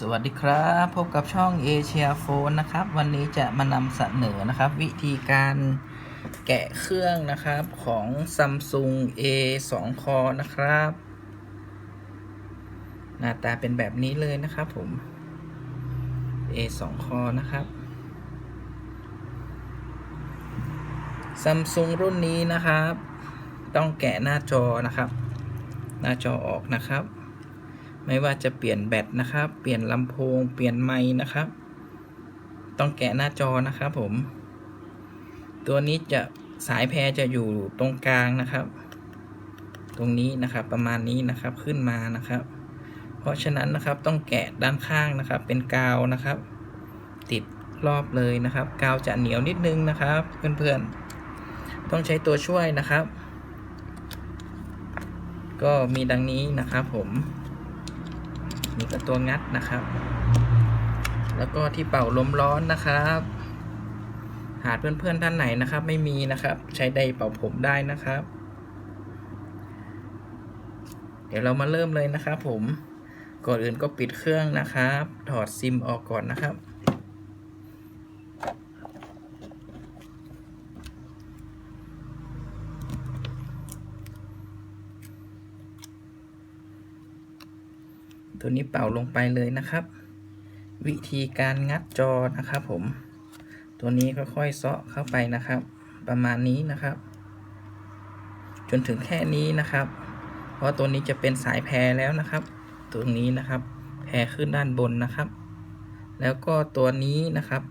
สวัสดีครับ พบกับช่องเอเชียโฟนนะครับ วันนี้จะมานำเสนอนะครับ วิธีการแกะเครื่องนะครับของ Samsung A 2 คอนะครับ หน้าตาเป็นแบบนี้เลยนะครับผม A 2 คอนะครับ Samsung รุ่นนี้นะครับ ต้องแกะหน้าจอนะครับ หน้าจอออกนะครับ ไม่ว่าจะเปลี่ยนแบตนะครับ เปลี่ยนลำโพง เปลี่ยนไม้นะครับ ต้องแกะหน้าจอนะครับผม ตัวนี้จะสายแพรจะอยู่ตรงกลางนะครับ ตรงนี้นะครับประมาณนี้นะครับขึ้นมานะครับ เพราะฉะนั้นนะครับต้องแกะด้านข้างนะครับ เป็นกาวนะครับ ติดรอบเลยนะครับกาวจะเหนียวนิดนึงนะครับ เพื่อนๆ ต้องใช้ตัวช่วยนะครับ ก็มีดังนี้นะครับผม นี่ก็ตัวงัดนะครับ แล้วก็ที่เป่าลมร้อนนะครับ หาเพื่อนๆท่านไหนนะครับ ไม่มีนะครับ ใช้ไดเป่าผมได้นะครับ เดี๋ยวเรามาเริ่มเลยนะครับ ผมก่อนอื่นก็ปิดเครื่องนะครับ ถอดซิมออกก่อนนะครับ ตัวนี้เป่าลงไปเลยนะครับ วิธีการงัดจอนะครับ ผม ตัวนี้ค่อยๆเซาะเข้าไปนะครับ ประมาณนี้นะครับ จนถึงแค่นี้นะครับ เพราะตัวนี้จะเป็นสายแพรแล้วนะครับ ตรงนี้นะครับ แพรขึ้นด้านบนนะครับ แล้วก็ตัวนี้นะครับ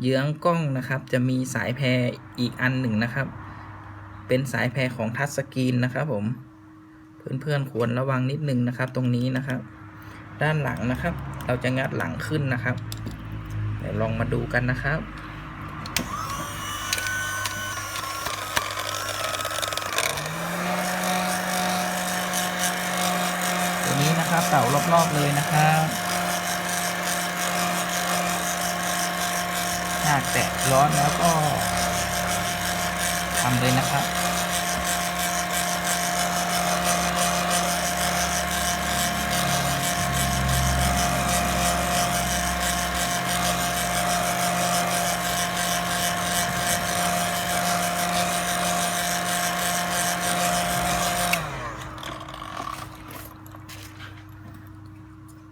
เยื้องกล้องนะครับจะมีสายแพรอีกอันหนึ่งนะครับ เป็นสายแพรของทัชสกรีนนะครับผม เพื่อนๆควรระวังนิดนึงนะครับ ตรงนี้นะครับ ด้านหลังนะครับ เราจะงัดหลังขึ้นนะครับเดี๋ยวลองมาดูกันนะครับตัวนี้นะครับเต่ารอบๆเลยนะครับหากแตะร้อนแล้วก็ทำเลยนะครับ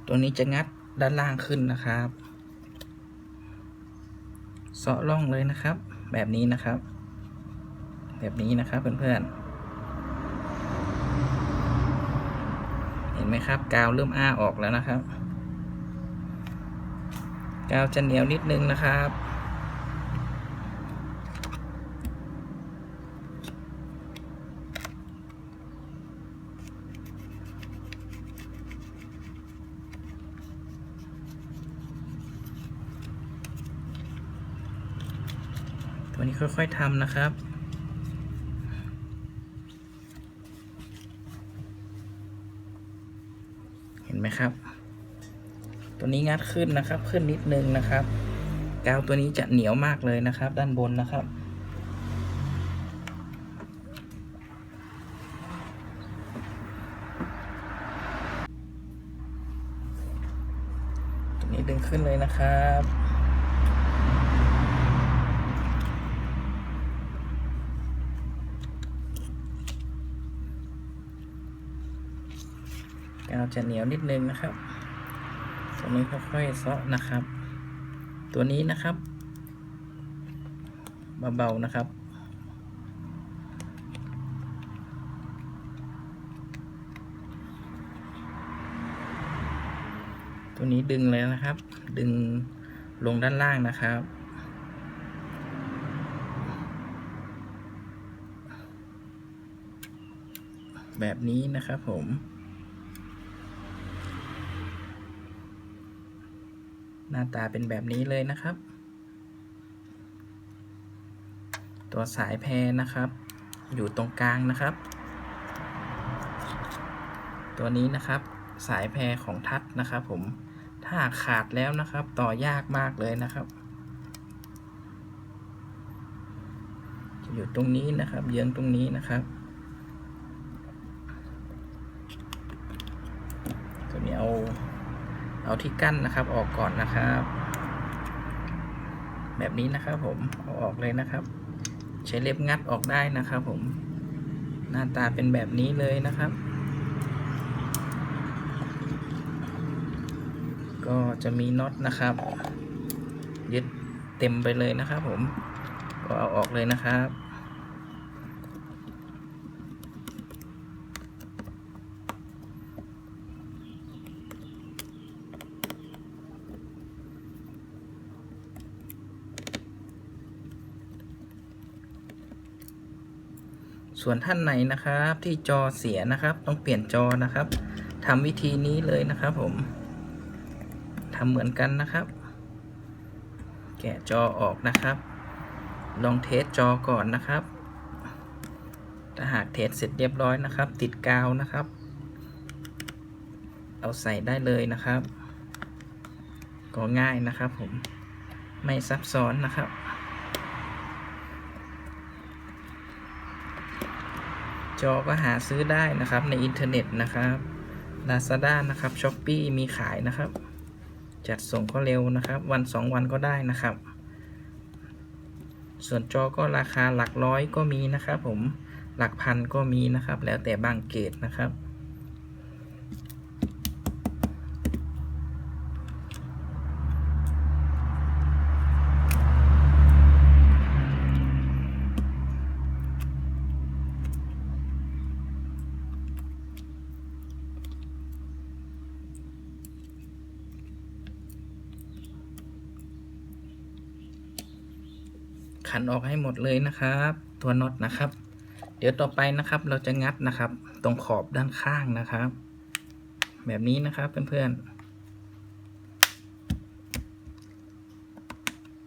ตัวนี้จะงัดด้านล่างขึ้นนะครับเสาะร่องเลยนะครับ แบบนี้นะครับ แบบนี้นะครับเพื่อนๆ เห็นไหมครับ กาวเริ่มอ้าออกแล้วนะครับ กาวจะเหนียวนิดนึงนะครับ ตัวนี้ค่อยๆทำนะครับเห็นไหมครับ ตัวนี้งัดขึ้นนะครับ ขึ้นนิดนึงนะครับ กาวตัวนี้จะเหนียวมากเลยนะครับ ด้านบนนะครับ ตัวนี้ดึงขึ้นเลยนะครับาวจะเหนียวนิดนึงนะครับตัวนี้ค่อยๆเซาะนะครับ ตัวนี้นะครับเบาๆนะครับตัวนี้ดึงเลยนะครับ ดึงลงด้านล่างนะครับ แบบนี้นะครับผม หน้าตาเป็นแบบนี้เลยนะครับ ตัวสายแพรนะครับ อยู่ตรงกลางนะครับ ตัวนี้นะครับสายแพรของทัดนะครับ ผมถ้าขาดแล้วนะครับ ต่อยากมากเลยนะครับจะอยู่ตรงนี้นะครับ เยื้องตรงนี้นะครับ ตัวนี้เอา เอาที่กั้นนะครับออกก่อนนะครับ แบบนี้นะครับผมเอาออกเลยนะครับ ใช้เล็บงัดออกได้นะครับ ผม หน้าตาเป็นแบบนี้เลยนะครับ ก็จะมีน็อตนะครับ ยึดเต็มไปเลยนะครับ ผมก็เอาออกเลยนะครับ ส่วนท่านไหนนะครับที่จอเสียนะครับ ต้องเปลี่ยนจอนะครับทำวิธีนี้เลยนะครับผมทำเหมือนกันนะครับ แกะจอออกนะครับ ลองเทสจอก่อนนะครับ ถ้าหากเทสเสร็จเรียบร้อยนะครับ ติดกาวนะครับ เอาใส่ได้เลยนะครับ ก็ง่ายนะครับผมไม่ซับซ้อนนะครับ จอก็หาซื้อได้นะครับในอินเทอร์เน็ตนะครับ Lazada นะครับ s h อ p e e มีขายนะครับ จัดส่งก็เร็วนะครับ วัน 2 วันก็ได้นะครับ ส่วนจอก็ราคาหลักร้อยก็มีนะครับผมหลักพันก็มีนะครับ แล้วแต่บางเกตนะครับ ขันออกให้หมดเลยนะครับ ตัวน็อตนะครับ เดี๋ยวต่อไปนะครับเราจะงัดนะครับ ตรงขอบด้านข้างนะครับ แบบนี้นะครับเพื่อนๆ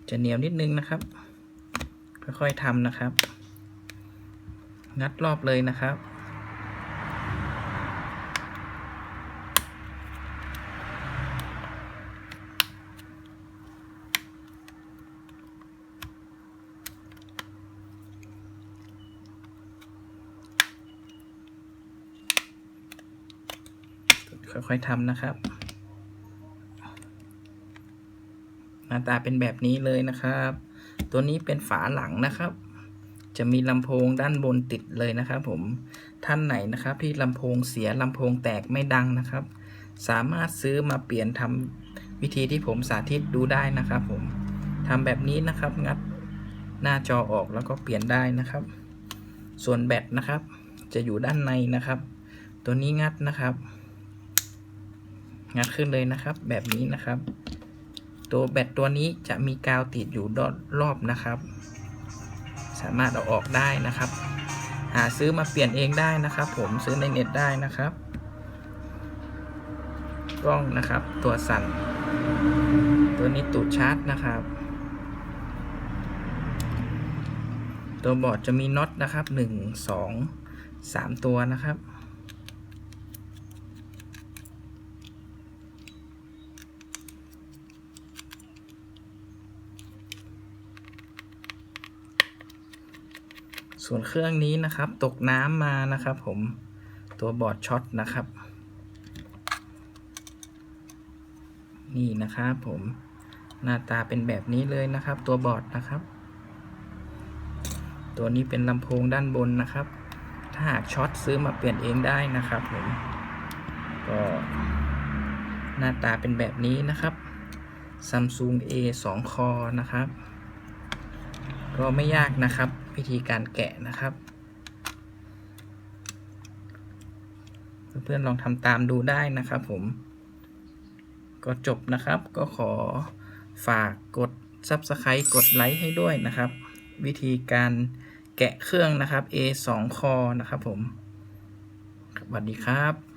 จะเหนียวนิดนึงนะครับ ค่อยๆทำนะครับ งัดรอบเลยนะครับ ค่อยๆทำนะครับ หน้าตาเป็นแบบนี้เลยนะครับ ตัวนี้เป็นฝาหลังนะครับ จะมีลำโพงด้านบนติดเลยนะครับผมท่านไหนนะครับ ที่ลำโพงเสียลำโพงแตกไม่ดังนะครับ สามารถซื้อมาเปลี่ยนทำวิธีที่ผมสาธิตดูได้นะครับผมทำแบบนี้นะครับงัดหน้าจอออกแล้วก็เปลี่ยนได้นะครับ ส่วนแบตนะครับ จะอยู่ด้านในนะครับ ตัวนี้งัดนะครับ งัดขึ้นเลยนะครับ แบบนี้นะครับ ตัวแบตตัวนี้จะมีกาวติดอยู่รอบนะครับ สามารถเอาออกได้นะครับ หาซื้อมาเปลี่ยนเองได้นะครับ ผมซื้อในเน็ตได้นะครับกล้องนะครับ ตัวสั่น ตัวนี้ตูดชาร์จนะครับ ตัวบอร์ดจะมีน็อตนะครับหนึ่งสองสามตัวนะครับ ส่วนเครื่องนี้นะครับ ตกน้ำมานะครับ ผมตัวบอร์ดช็อตนะครับ นี่นะครับผมหน้าตาเป็นแบบนี้เลยนะครับ ตัวบอร์ดนะครับ ตัวนี้เป็นลำโพงด้านบนนะครับ ถ้าหากช็อตซื้อมาเปลี่ยนเองได้นะครับผมก็หน้าตาเป็นแบบนี้นะครับ Samsung A 2 Core นะครับ ก็ไม่ยากนะครับ วิธีการแกะนะครับ เพื่อนๆลองทำตามดูได้นะครับผม ก็จบนะครับก็ขอฝากกด Subscribe กดไลค์ให้ด้วยนะครับ วิธีการแกะเครื่องนะครับ A 2 Core นะครับผมสวัสดีครับ